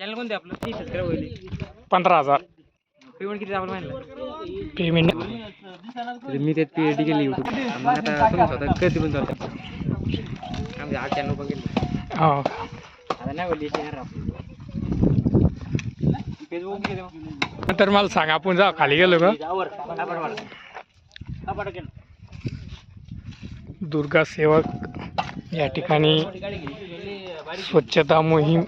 Channel कोणते आपलं? तीस सबस्क्राईब होईल. पंधरा हजार. पेमेंट किती आपण माहिती पेमेंट मी त्यात पी एच डी केली युट्यूब मग आता तुम्ही स्वतः कधी पण चालतं आमच्या आठ चॅनल पण केले. हो. आता नाही बोलली फेसबुक तर मला सांग आपण जा खाली गेलो का? जावर आपण मला आपण केलं. दुर्गा सेवक या ठिकाणी स्वच्छता मोहीम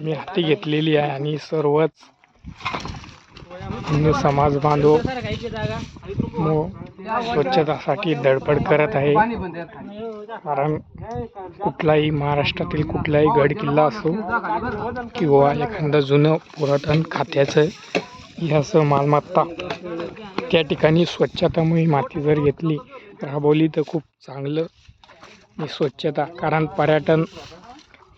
मी हाती घेतलेली आहे आणि सर्वच हिंदू समाज बांधव मो स्वच्छतासाठी धडपड करत आहे. कारण कुठलाही महाराष्ट्रातील कुठलाही गड किल्ला असो किंवा एखादं जुनं पुरातन खात्याचं हे असं मालमत्ता त्या ठिकाणी स्वच्छता मोहीम हाती जर घेतली राबवली तर खूप चांगलं. स्वच्छता कारण पर्यटन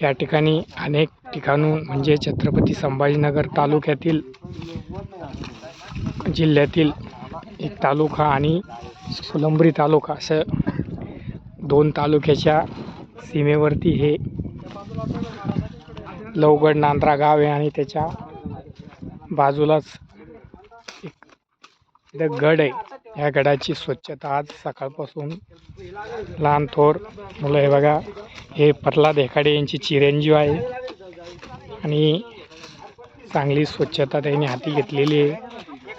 या ठिकाणी अनेक ठिकाणून म्हणजे छत्रपती संभाजीनगर तालुक्यातील जिल्ह्यातील एक तालुका आणि फुलंब्री तालुका असं दोन तालुक्याच्या सीमेवरती हे लवगड नांद्रा गाव आहे आणि त्याच्या बाजूलाच एक गड आहे. या गडाची स्वच्छता आज सकाळपासून लहान थोर मुलं हे बघा. हे प्रल्हाद हेकाडे यांची चिरंजीव आहे. आणि चांगली स्वच्छता त्यांनी हाती घेतलेली आहे.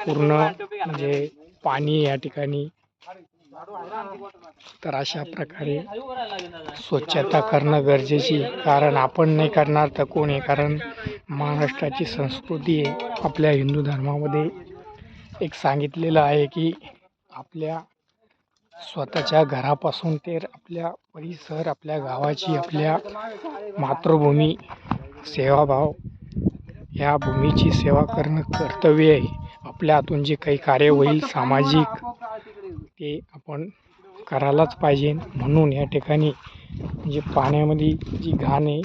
पूर्ण म्हणजे पाणी या ठिकाणी. तर अशा प्रकारे स्वच्छता करणं गरजेची कारण आपण नाही करणार तर कोण आहे? कारण महाराष्ट्राची संस्कृती आहे आपल्या हिंदू धर्मामध्ये एक सांगितलेलं आहे की आपल्या स्वतःच्या घरापासून ते आपल्या परिसर आपल्या गावाची आपल्या मातृभूमी सेवाभाव या भूमीची सेवा करणं कर्तव्य आहे. आपल्या हातून जे काही कार्य होईल सामाजिक ते आपण करायलाच पाहिजे. म्हणून या ठिकाणी म्हणजे पाण्यामध्ये जी घाण आहे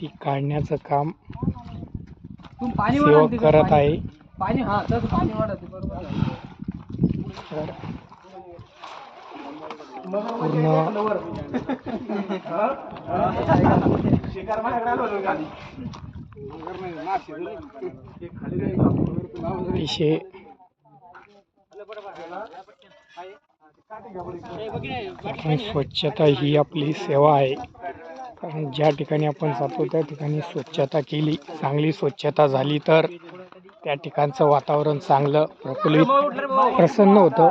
ती काढण्याचं काम सेवक करत आहे पाणी हा तसं पाणी वाढत बरोबर तर पूर्ण. अतिशय स्वच्छता ही आपली सेवा आहे. कारण ज्या ठिकाणी आपण जातो त्या ठिकाणी स्वच्छता केली. चांगली स्वच्छता झाली तर त्या ठिकाणचं वातावरण चांगलं प्रफुल्लित प्रसन्न होतं.